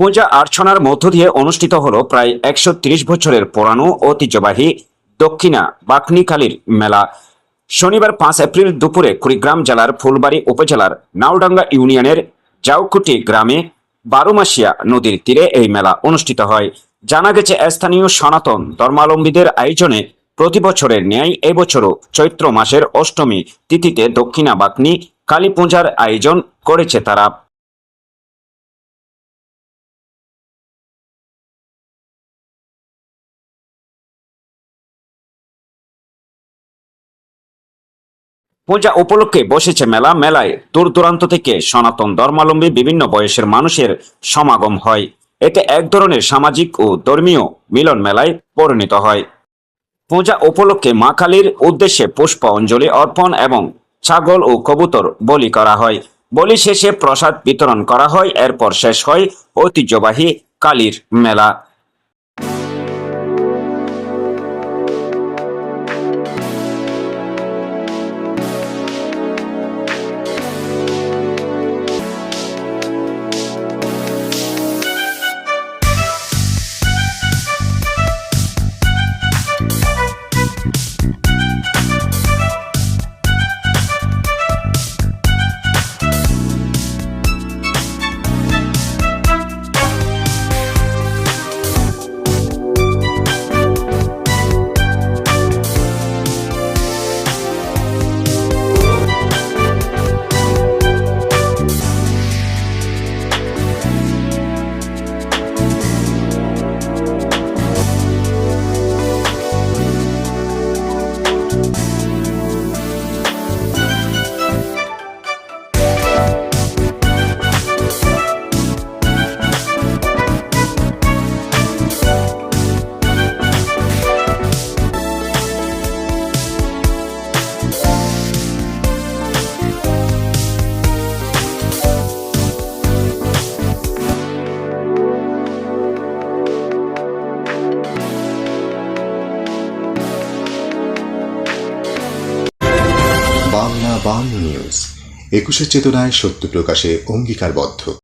পূজা অর্চনার মধ্য দিয়ে অনুষ্ঠিত হল প্রায় একশো ত্রিশ বছরের পুরানো ঐতিহ্যবাহী দক্ষিণা বাকনিকালীর মেলা। শনিবার পাঁচ এপ্রিল দুপুরে কুড়িগ্রাম জেলার ফুলবাড়ি উপজেলার নাওডাঙ্গা ইউনিয়নের জাউকুটি গ্রামে বারোমাসিয়া নদীর তীরে এই মেলা অনুষ্ঠিত হয়। জানা গেছে, স্থানীয় সনাতন ধর্মাবলম্বীদের আয়োজনে প্রতি বছরের ন্যায় এবছরও চৈত্র মাসের অষ্টমী তিথিতে দক্ষিণা বাকনি কালী পূজার আয়োজন করেছে তারা। পূজা উপলক্ষে বসেছে মেলা। মেলায় দূর দূরান্ত থেকে সনাতন ধর্মাবলম্বী বিভিন্ন বয়সের মানুষের সমাগম হয়। এতে এক ধরনের সামাজিক ও ধর্মীয় মিলন মেলায় পরিণত হয়। পূজা উপলক্ষে মা কালীর উদ্দেশ্যে পুষ্প অঞ্জলি অর্পণ এবং ছাগল ও কবুতর বলি করা হয়। বলি শেষে প্রসাদ বিতরণ করা হয়। এরপর শেষ হয় ঐতিহ্যবাহী কালীর মেলা। বাংলা নিউজ একুশের চেতনায় সত্য প্রকাশে অঙ্গীকারবদ্ধ।